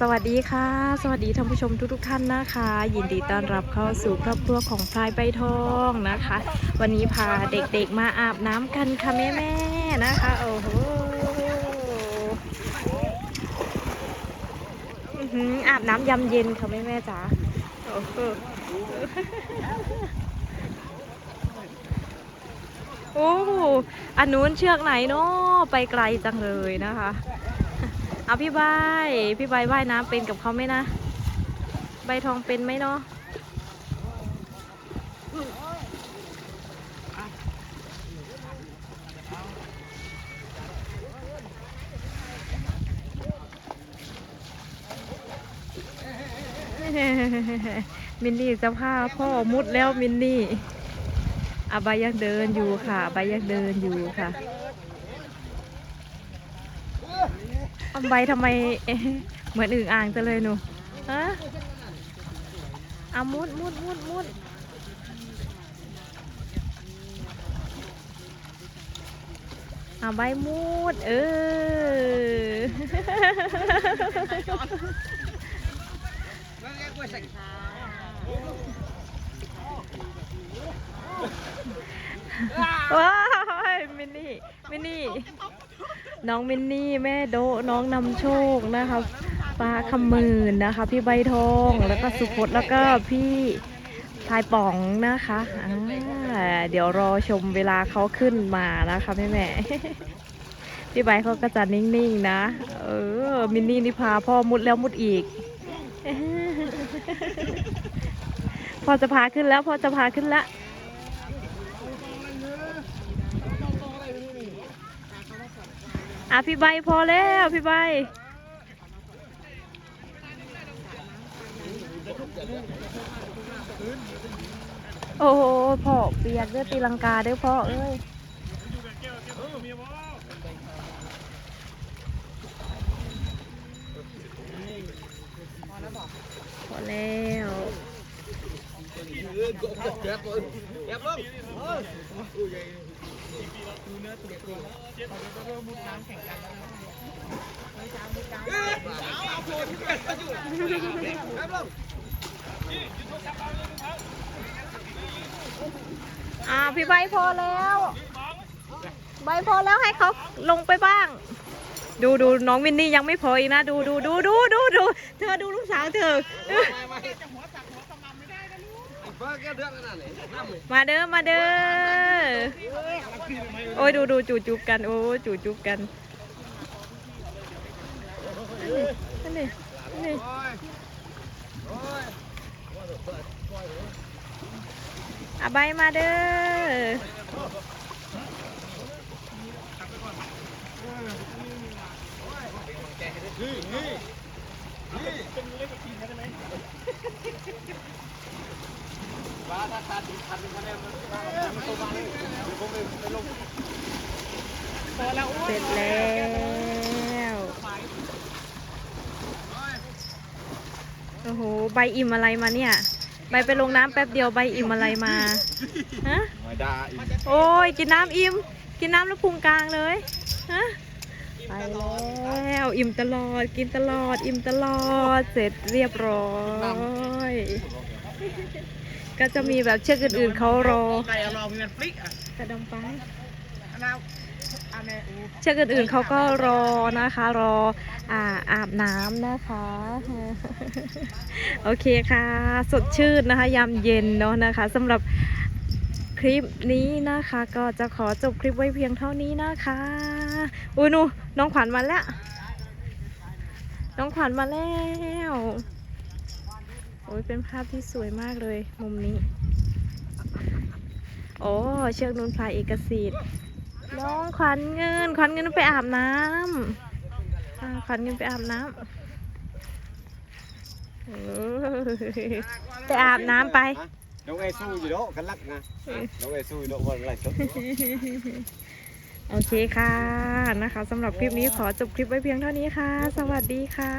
สวัสดีค่ะ สวัสดีท่านผู้ชมทุกๆท่านนะคะ ยินดีต้อนรับเข้าสู่ครอบครัวของพลายใบทองนะคะ วันนี้พาเด็กๆมาอาบน้ำกันค่ะแม่ๆนะคะ โอ้โหอื้อหืออาบน้ำยำเย็นค่ะแม่ๆจ๋าโอ้โหโอ้โหอันนู้นเชือกไหนเนาะไปไกลจังเลยนะคะ เอาพี่ใบพี่ใบว่ายน้ำเป็นกับเขาไหมนะ ใบทองเป็นไหมเนาะมินนี่จะพาพ่อมุดแล้วมินนี่อาบายังเดินอยู่ค่ะอาบายังเดินอยู่ค่ะ อาใบทำไมเหมือนอึ่งอ่างจังเลยหนูฮะอามุดมุดมุดมุดอาใบมุด เออว้ายมินนี่มินนี่ น้องมินนี่แม่โดะน้องนำโชคนะคะปลาคำมื่นนะคะ พี่ใบทองแล้วก็สุพจน์แล้วก็พี่พายป๋องนะคะอ่าเดี๋ยวรอชมเวลาเขาขึ้นมานะคะแม่แม่พี่ใบเขาก็จะนิ่งๆนะ เออมินนี่นี่พาพ่อมุดแล้วมุดอีกพอจะพาขึ้นแล้วพอจะพาขึ้นแล้ว อะพี่ใบพอแล้วพี่ใบโอ้โหพ่อเปียกด้อตีลังกาด้อพ่อเอ้ยพอแล้วอ่ อาพี่ใบพอแล้ว ใบพอแล้วให้เขาลงไปบ้าง ดูดูน้องมินนี่ยังไม่พออีกนะ ดูดูดูดูดูดูเธอดูลูกสาวเธอ มาเด้อมาเด้อโอ้ยดูดูจูจุบกันโอ้จูจุบกันนั่นนี่นี่อาใบมาเด้อเสร็จแล้วโอ้โหใบอิ่มอะไรมาเนี่ยใบไปลงน้ำแป๊บเดียวใบอิ่มอะไรมาฮะมาด่าอีกโอ้ยกินน้ำอิ่มกินน้ำแล้วพุงกลางเลยฮะไปแล้วอิ่มตลอดกินตลอดอิ่มตลอดเสร็จเรียบร้อย ก็จะมีแบบเชือกอื่นๆเขารอไก่รอมีเงินฟลิกอะกระดองไปน้าอันนี้เชือกอื่นๆเขาก็รอนะคะ รออ่าอาบน้ำนะคะ โอเคค่ะ สดชื่นนะคะ ยามเย็นเนาะนะคะสำหรับคลิปนี้นะคะ ก็จะขอจบคลิปไว้เพียงเท่านี้นะคะอุ้ยหนูน้องขวัญมาแล้ว น้องขวัญมาแล้วโอ้ยเป็นภาพที่สวยมากเลย มุมนี้ โอ้เชือกนุนพลายเอกสิทธิ์น้องขวัญเงิน ขวัญเงินไปอาบน้ำอ่าขวัญเงินไปอาบน้ำเออไปอาบน้ำไป น้องไอ้สู้อยู่แล้วกันลักนะน้องไอ้สู้อยู่แล้ววันไรสุดโอเคค่ะนะคะสำหรับคลิปนี้ขอจบคลิปไว้เพียงเท่านี้ค่ะ สวัสดีค่ะ